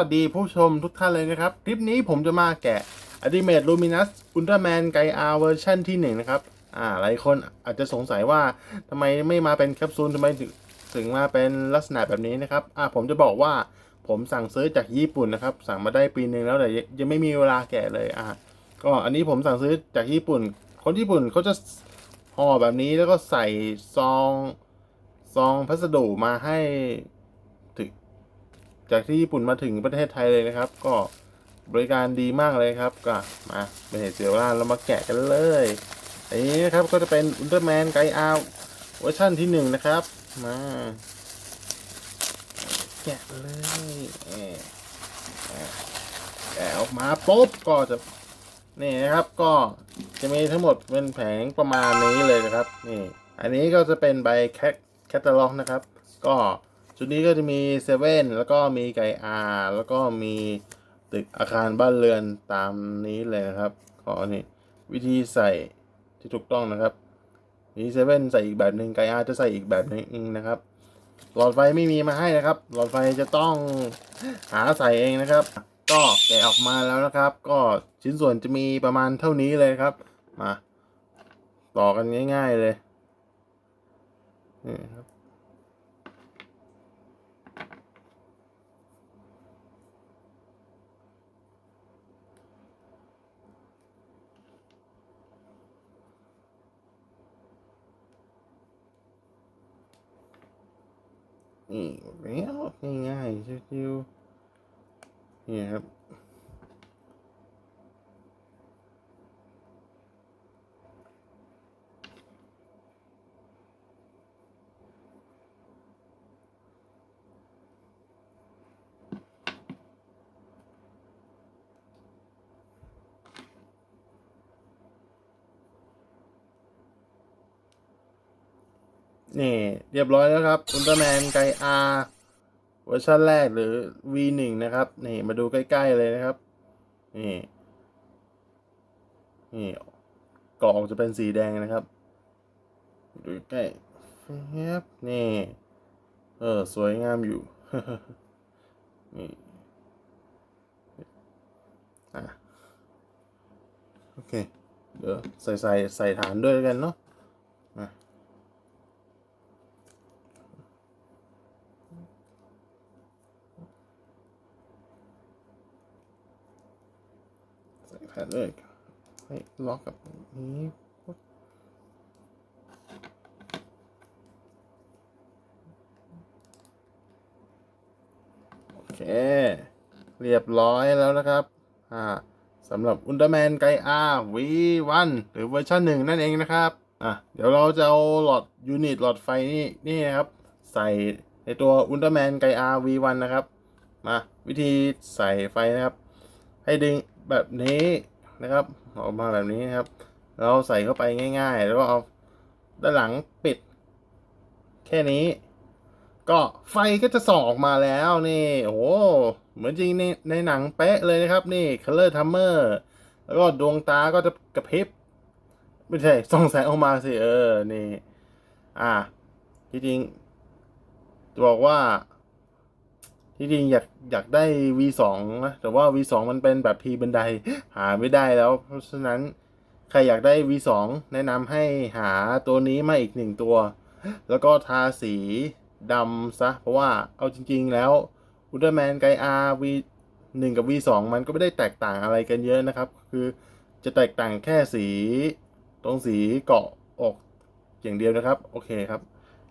วัสดีผู้ชมทุกท่านเลยนะครับ คลิปนี้ผมจะมาแกะ Ultimate Luminous Ultraman ไกอาเวอร์ชันที่ 1 นะครับ อ่า หลายคนอาจจะสงสัยว่าทำไมไม่มาเป็นแคปซูลทำไมถึงถึงมาเป็นลักษณะแบบนี้นะครับ อ่า ผมจะบอกว่าผมสั่งซื้อจากญี่ปุ่นนะครับ สั่งมาได้ปีหนึ่งแล้วแต่ยังไม่มีเวลาแกะเลย อ่า ก็อันนี้ผมสั่งซื้อจากญี่ปุ่น คนญี่ปุ่นเขาจะห่อแบบนี้แล้วก็ใส่ซองซองพัสดุมาให้ จากที่ญี่ปุ่นมาถึงประเทศไทยเลยนะครับ ก็บริการดีมากเลยครับ ก็มาไม่เห็นเสียเวลาเรามาแกะกันเลยอันนี้นะครับก็จะเป็นอุลตร้าแมนไกอาเวอร์ชันที่หนึ่งนะครับ มาแกะเลยแกะออกมาปุ๊บก็จะนี่นะครับก็จะมีทั้งหมดเป็นแผงประมาณนี้เลยนะครับนี่อันนี้ก็จะเป็นใบแคตแคตตาล็อกนะครับ ก็ ชุดนี้ก็จะมีเซเว่นแล้วก็มีไก่อาแล้วก็มีตึกอาคารบ้านเรือนตามนี้เลยนะครับ ขอนี่วิธีใส่ที่ถูกต้องนะครับมีเซเว่นใส่อีกแบบหนึ่งไก่อาจะใส่อีกแบบหนึ่งนะครับ หลอดไฟไม่มีมาให้นะครับ หลอดไฟจะต้องหาใส่เองนะครับ ก็แกะออกมาแล้วนะครับ ก็ชิ้นส่วนจะมีประมาณเท่านี้เลยครับมาต่อกันง่าย ๆเลยนี่ครับ นี่แล้วง่ายๆชิวๆนี่ครับ นี่ เรียบร้อยแล้วครับอุลตร้าแมนไกอาเวอร์ชันแรกหรือ V1 นะครับ นี่มาดูใกล้ ๆ เลยนะครับ นี่ นี่กรอบจะเป็นสีแดงนะครับ ดูใกล้แฟบนี่ เออ สวยงามอยู่ นี่อะโอเค เดี๋ยวใส่ใส่ใส่ฐานด้วยกันเนาะ แผ่นเลยให้ล็อกกับนี้โอเค เรียบร้อยแล้วนะครับอ่าสำหรับอุลตร้าแมนไกอา V1 หรือเวอร์ชันหนึ่งนั่นเองนะครับอะเดี๋ยวเราจะเอาหลอดยูนิตหลอดไฟนี่นี่นะครับ ใส่ในตัวอุลตร้าแมนไกอา V1 นะครับ มาวิธีใส่ไฟนะครับ ให้ดึง แบบนี้นะครับ ออกมาแบบนี้นะครับ เราใส่เข้าไปง่าย ๆ แล้วก็เอาด้านหลังปิด แค่นี้ ก็ไฟก็จะส่องออกมาแล้วนี่โอ้โหเหมือนจริงในในหนังเป๊ะเลยนะครับนี่ color timer แล้วก็ดวงตาก็จะกระพริบ ไม่ใช่ส่องแสงออกมาสิ เออ นี่ อ่าที่จริงบอกว่า ที่จริงอยากอยากได้ V2 นะแต่ว่า V2 มันเป็นแบบพีบันไดหาไม่ได้แล้ว เพราะฉะนั้นใครอยากได้ V2 แนะนำให้หาตัวนี้มาอีกหนึ่งตัว แล้วก็ทาสีดำซะ เพราะว่าเอาจริง ๆ แล้วอุลตร้าแมนไกอาร์ V1 กับ V2 มันก็ไม่ได้แตกต่างอะไรกันเยอะนะครับ คือจะแตกต่างแค่สีตรงสีเกาะอกอย่างเดียวนะครับ โอเคครับ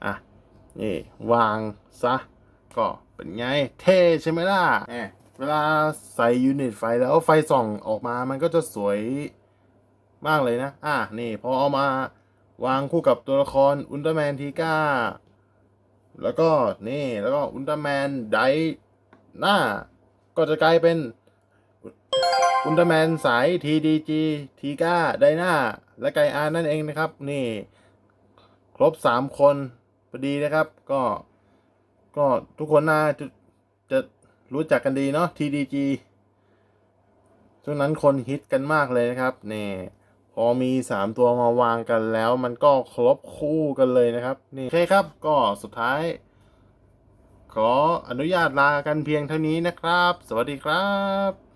อะ นี่ วางซะ ก็เป็นไงเท่ใช่ไหมล่ะเวลาใส่ยูนิตไฟแล้วไฟส่องออกมามันก็จะสวยมากเลยนะ อะนี่พอเอามาวางคู่กับตัวละครอุลตร้าแมนทีก้า แล้วก็นี่แล้วก็อุลตร้าแมนไดหน้า ก็จะกลายเป็นอุลตร้าแมนสาย TDG ทีก้าไดหน้า และไกอานั่นเองนะครับ นี่ ครบสามคนพอดีนะครับ ก็ ก็ทุกคนน่าจะจะรู้จักกันดีเนาะ TDG ช่วงนั้นคนฮิตกันมากเลยนะครับนี่พอมีสามตัวมาวางกันแล้วมันก็ครบคู่กันเลยนะครับ นี่โอเคครับก็สุดท้าย ขออนุญาตลากันเพียงเท่านี้นะครับ สวัสดีครับ